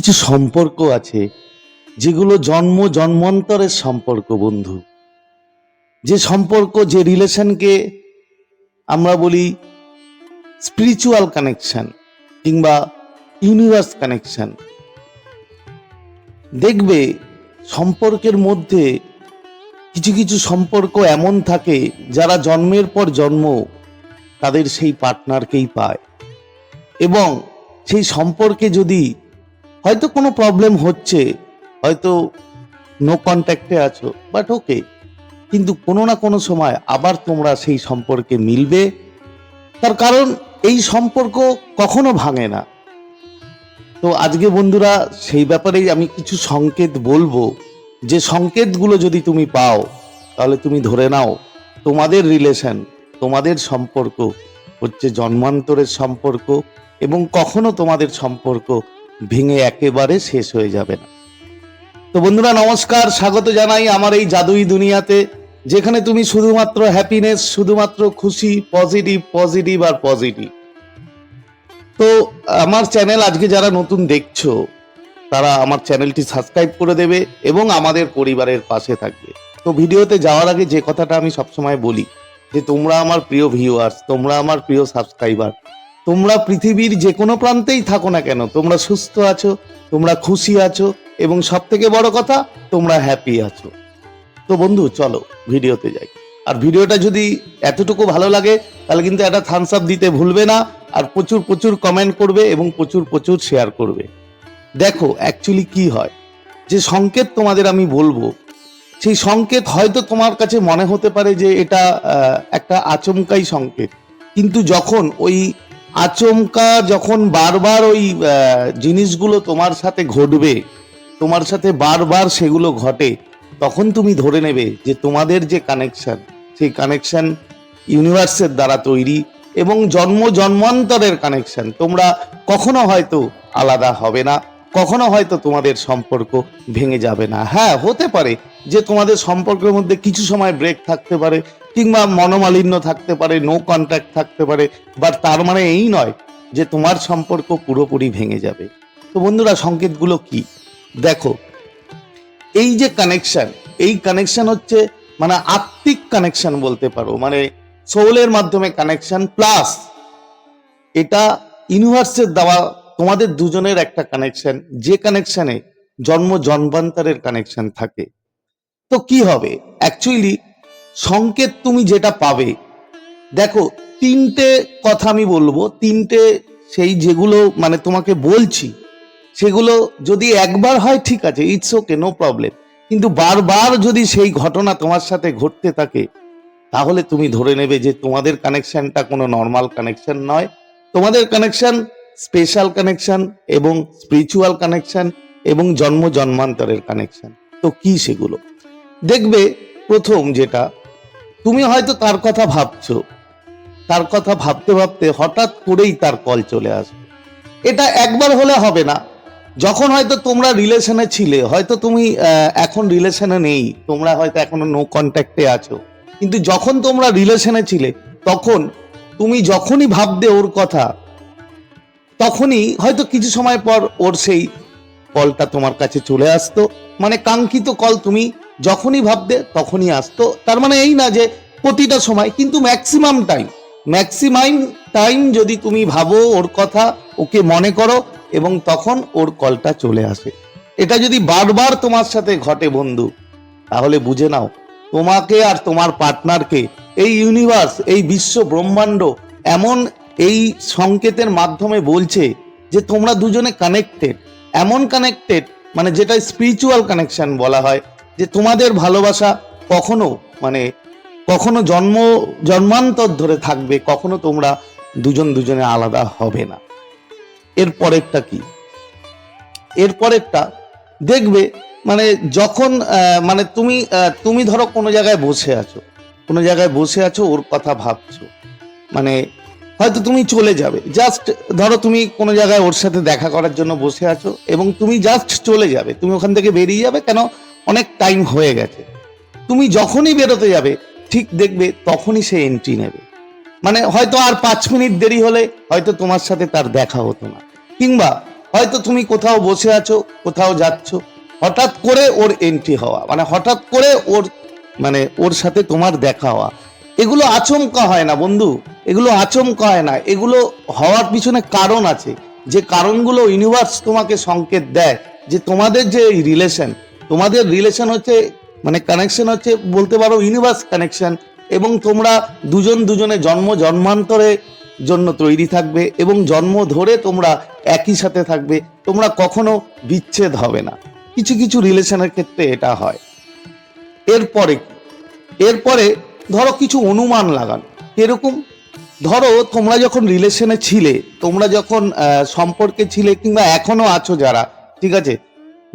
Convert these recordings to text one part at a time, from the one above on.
কিছু সম্পর্ক আছে যেগুলো জন্ম জন্মান্তরের সম্পর্ক, বন্ধু। যে সম্পর্ক, যে রিলেশনকে আমরা বলি স্পিরিচুয়াল কানেকশন কিংবা ইউনিভার্স কানেকশন। দেখবে সম্পর্কের মধ্যে কিছু কিছু সম্পর্ক এমন থাকে যারা জন্মের পর জন্ম তাদের সেই পার্টনারকেই পায়। এবং সেই সম্পর্কে যদি হয়তো কোনো প্রবলেম হচ্ছে, হয়তো নো কন্ট্যাক্টে আছো বাট ওকে কিন্তু কোনো না কোনো সময় আবার তোমরা সেই সম্পর্কে মিলবে। তার কারণ এই সম্পর্ক কখনো ভাঙে না। তো আজকে বন্ধুরা, সেই ব্যাপারেই আমি কিছু সংকেত বলব। যে সংকেতগুলো যদি তুমি পাও, তাহলে তুমি ধরে নাও, তোমাদের রিলেশন তোমাদের সম্পর্ক হচ্ছে জন্মান্তরের সম্পর্ক এবং কখনো তোমাদের সম্পর্ক ভেঙে একেবারে শেষ হয়ে যাবে না। তো বন্ধুরা, নমস্কার, স্বাগত জানাই আমার এই জাদুই দুনিয়াতে, যেখানে তুমি শুধুমাত্র হ্যাপিনেস শুধুমাত্র খুশি পজিটিভ পজিটিভ আর পজিটিভ তো আমার চ্যানেল আজকে যারা নতুন দেখছ, তারা আমার চ্যানেলটি সাবস্ক্রাইব করে দেবে এবং আমাদের পরিবারের পাশে থাকবে। তো ভিডিওতে যাওয়ার আগে যে কথাটা আমি সবসময় বলি, যে তোমরা আমার প্রিয় ভিউয়ার্স তোমরা আমার প্রিয় সাবস্ক্রাইবার তোমরা পৃথিবীর যে কোনো প্রান্তেই থাকো না কেন, তোমরা সুস্থ আছো, তোমরা খুশি আছো, এবং সব থেকে বড় কথা, তোমরা হ্যাপি আছো। তো বন্ধু, চলো ভিডিওতে যাই। আর ভিডিওটা যদি এতটুকু ভালো লাগে, তাহলে কিন্তু একটা থামস আপ দিতে ভুলবে না, আর প্রচুর প্রচুর কমেন্ট করবে এবং প্রচুর প্রচুর শেয়ার করবে। দেখো অ্যাকচুয়ালি কি হয়? যে সংকেত তোমাদের আমি বলব, সেই সংকেত হয়তো তোমার কাছে মনে হতে পারে যে এটা একটা আচমকাই সংকেত। কিন্তু যখন ওই আচমকা যখন বারবার ওই জিনিসগুলো তোমার সাথে ঘটবে, তোমার সাথে বারবার সেগুলো ঘটে, তখন তুমি ধরে নেবে যে তোমাদের যে কানেকশন সেই কানেকশন ইউনিভার্সের দ্বারা তৈরি এবং জন্ম জন্মান্তরের কানেকশন তোমরা কখনো হয়তো আলাদা হবে না। কখনো হয়তো তোমাদের সম্পর্ক ভেঙে যাবে না। হ্যাঁ হতে পারে যে তোমাদের সম্পর্কের মধ্যে কিছু সময় ব্রেক থাকতে পারে, কিংবা মনোমালিন্য থাকতে পারে নো কন্ট্যাক্ট থাকতে পারে বাট তার মানে এই নয় যে তোমার সম্পর্ক পুরোপুরি ভেঙে যাবে। তো বন্ধুরা, সংকেতগুলো কি? দেখো, এই যে কানেকশন এই কানেকশন হচ্ছে মানে আত্মিক কানেকশন বলতে পারো মানে সোলের মাধ্যমে কানেকশন প্লাস এটা ইউনিভার্সের দেওয়া তোমাদের দুজনের একটা কানেকশন যে কানেকশনে জন্ম জন্মান্তরের কানেকশন থাকে। তো কি হবে? অ্যাকচুয়ালি সংকেত তুমি যেটা পাবে, দেখো, তিনটে কথা আমি বলব, তিনটে সেই যেগুলো মানে তোমাকে বলছি, সেগুলো যদি একবার হয়, ঠিক আছে ইটস ওকে নো প্রবলেম কিন্তু বারবার যদি সেই ঘটনা তোমার সাথে ঘটতে থাকে, তাহলে তুমি ধরে নেবে যে তোমাদের কানেকশনটা কোনো নর্মাল কানেকশন নয়। তোমাদের কানেকশন স্পেশাল কানেকশন এবং স্পিরিচুয়াল কানেকশন এবং জন্ম জন্মান্তরের কানেকশন। তো কি সেগুলো? দেখবে প্রথম যেটা, তুমি হয়তো তার কথা ভাবছ। তার কথা ভাবতে ভাবতে হঠাৎ করেই তার কল চলে আসবে। এটা একবার হলে হবে না। যখন হয়তো তোমরা রিলেশনে ছিলে, হয়তো তুমি এখন রিলেশনে নেই, তোমরা হয়তো এখনও নো কন্ট্যাক্টে আছো। কিন্তু যখন তোমরা রিলেশনে ছিলে, তখন তুমি যখনই ভাবতে ওর কথা তখনই হয়তো কিছু সময় পর ওর সেই কলটা তোমার কাছে চলে আসতো। মানে কাঙ্ক্ষিত কল তুমি যখনই ভাবতে তখনই আসতো। তার মানে এই না যে প্রতিটা সময়, কিন্তু ম্যাক্সিমাম টাইম ম্যাক্সিমাম টাইম যদি তুমি ভাবো ওর কথা, ওকে মনে করো এবং তখন ওর কলটা চলে আসে। এটা যদি বারবার তোমার সাথে ঘটে বন্ধু, তাহলে বুঝে নাও, তোমাকে আর তোমার পার্টনারকে এই ইউনিভার্স এই বিশ্ব ব্রহ্মাণ্ড, এমন এই সংকেতের মাধ্যমে বলছে যে তোমরা দুজনে কানেক্টেড এমন কানেক্টেড মানে যেটা স্পিরিচুয়াল কানেকশন বলা হয়, যে তোমাদের ভালোবাসা কখনো মানে কখনো জন্ম, জন্মান্তর ধরে থাকবে, কখনো তোমরা দুজন দুজনে আলাদা হবে না। এর পরেরটা কি? এর পরেরটা, দেখবে মানে যখন মানে তুমি তুমি ধরো কোনো জায়গায় বসে আছো, কোনো জায়গায় বসে আছো, ওর কথা ভাবছ মানে হয়তো তুমি চলে যাবে। জাস্ট ধরো তুমি কোনো জায়গায় ওর সাথে দেখা করার জন্য বসে আছো এবং তুমি জাস্ট চলে যাবে। তুমি ওখান থেকে বেরিয়ে যাবে কেন? অনেক টাইম হয়ে গেছে। তুমি যখনই বেরোতে যাবে, ঠিক দেখবে তখনই সে এন্ট্রি নেবে। মানে হয়তো আর পাঁচ মিনিট দেরি হলে হয়তো তোমার সাথে তার দেখা হতো না। কিংবা হয়তো তুমি কোথাও বসে আছো, কোথাও যাচ্ছ, হঠাৎ করে ওর এন্ট্রি হওয়া। মানে হঠাৎ করে ওর মানে ওর সাথে তোমার দেখা হওয়া। এগুলো আচমকা হয় না বন্ধু। এগুলো আচমকা হয় না। এগুলো হওয়ার পিছনে কারণ আছে। যে কারণগুলো ইউনিভার্স তোমাকে সংকেত দেয়, যে তোমাদের যে রিলেশন তোমাদের রিলেশন হচ্ছে মানে কানেকশন হচ্ছে, বলতে পারো ইউনিভার্স কানেকশন এবং তোমরা দুজন দুজনে জন্ম জন্মান্তরে জন্য তৈরি থাকবে, এবং জন্ম ধরে তোমরা একই সাথে থাকবে, তোমরা কখনো বিচ্ছেদ হবে না। কিছু কিছু রিলেশনের ক্ষেত্রে এটা হয়। এরপরে এরপরে ধরো কিছু অনুমান লাগান। এরকম ধরো, তোমরা যখন রিলেশনে ছিলে, তোমরা যখন সম্পর্কে ছিলে কিংবা এখনও আছো যারা, ঠিক আছে?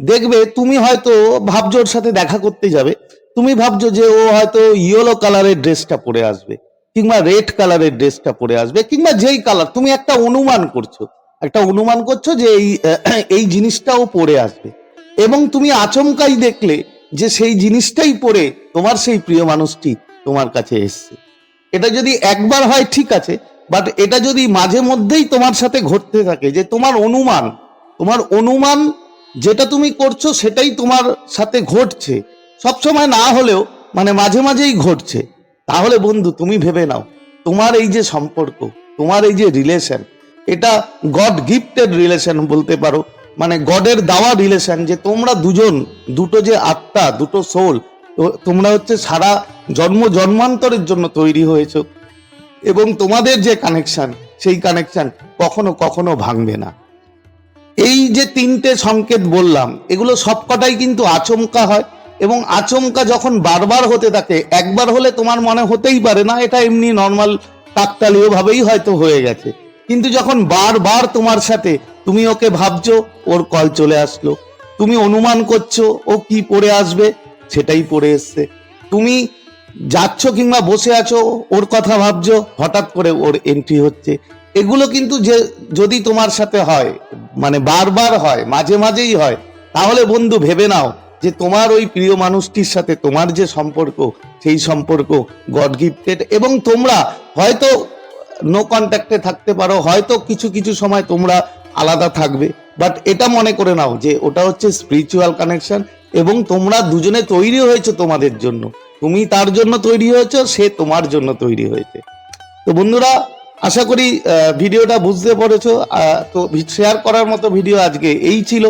দেখবে তুমি হয়তো ভাবছ ওর সাথে দেখা করতে যাবে। তুমি ভাবছ যে ও হয়তো ইয়েলো কালারের ড্রেসটা পরে আসবে, কিংবা রেড কালারের ড্রেসটা পরে আসবে, কিংবা যেই কালার তুমি একটা অনুমান করছ। একটা অনুমান করছ যে এই এই জিনিসটাও পরে আসবে। এবং তুমি আচমকাই দেখলে যে সেই জিনিসটাই পরে তোমার সেই প্রিয় মানুষটি তোমার কাছে এসছে। এটা যদি একবার হয়, ঠিক আছে বাট এটা যদি মাঝে মধ্যেই তোমার সাথে ঘটতে থাকে, যে তোমার অনুমান তোমার অনুমান যেটা তুমি করছ সেটাই তোমার সাথে ঘটছে। সবসময় না হলেও মানে মাঝে মাঝেই ঘটছে। তাহলে বন্ধু, তুমি ভেবে নাও, তোমার এই যে সম্পর্ক, তোমার এই যে রিলেশন এটা গড গিফটেড রিলেশন বলতে পারো মানে গডের দেওয়া রিলেশন যে তোমরা দুজন, দুটো যে আত্মা, দুটো সোল তোমরা হচ্ছে সারা জন্ম জন্মান্তরের জন্য তৈরি হয়েছো এবং তোমাদের যে কানেকশন সেই কানেকশন কখনো কখনো ভাঙবে না। এই যে তিনটে সংকেত বললাম, এগুলো সবকটাই কিন্তু আচমকা হয় এবং আচমকা যখন বারবার হতে থাকে, একবার হলে তোমার মনে হতেই পারে না, এটা এমনি নর্মাল কাকতালীয় ভাবেই হয়তো হয়ে গেছে। কিন্তু যখন বারবার তোমার সাথে তুমি ওকে ভাবছ, ওর কল চলে আসলো, তুমি অনুমান করছ, ও কি পড়ে আসবে, সেটাই পড়ে এসছে। তুমি যাচ্ছ কিংবা বসে আছো, ওর কথা ভাবছ, হঠাৎ করে ওর এন্ট্রি হচ্ছে। এগুলো কিন্তু যে, যদি তোমার সাথে হয় মানে বারবার হয়, মাঝে মাঝেই হয়, তাহলে বন্ধু ভেবে নাও যে তোমার ওই প্রিয় মানুষটির সাথে তোমার যে সম্পর্ক, সেই সম্পর্ক গড গিফটেড এবং তোমরা হয়তো নো কন্ট্যাক্টে থাকতে পারো, হয়তো কিছু কিছু সময় তোমরা আলাদা থাকবে বাট এটা মনে করে নাও যে ওটা হচ্ছে স্পিরিচুয়াল কানেকশন এবং তোমরা দুজনে তৈরি হয়েছে তোমাদের জন্য। তুমি তার জন্য তৈরি হয়েছো, সে তোমার জন্য তৈরি হয়েছে। তো বন্ধুরা, আশা করি ভিডিওটা বুঝতে পেরেছ। তো শেয়ার করার মতো ভিডিও আজকে এই ছিল।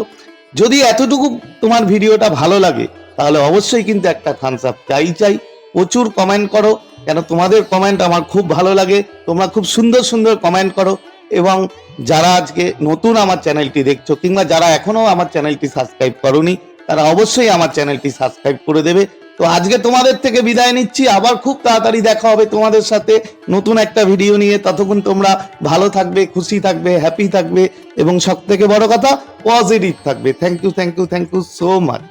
যদি এতটুকু তোমার ভিডিওটা ভালো লাগে, তাহলে অবশ্যই কিন্তু একটা থামস আপ চাই চাই। প্রচুর কমেন্ট করো, কেন তোমাদের কমেন্ট আমার খুব ভালো লাগে। তোমরা খুব সুন্দর সুন্দর কমেন্ট করো। এবং যারা আজকে নতুন আমার চ্যানেলটি দেখছ, কিংবা যারা এখনও আমার চ্যানেলটি সাবস্ক্রাইব করনি তারা অবশ্যই আমার চ্যানেলটি সাবস্ক্রাইব করে দেবে। তো আজকে তোমাদের থেকে বিদায় নিচ্ছি। আবার খুব তাড়াতাড়ি দেখা হবে তোমাদের সাথে নতুন একটা ভিডিও নিয়ে। ততক্ষণ তোমরা ভালো থাকবে, খুশি থাকবে হ্যাপি থাকবে এবং সব থেকে বড় কথা পজিটিভ থাকবে। Thank you thank you thank you so much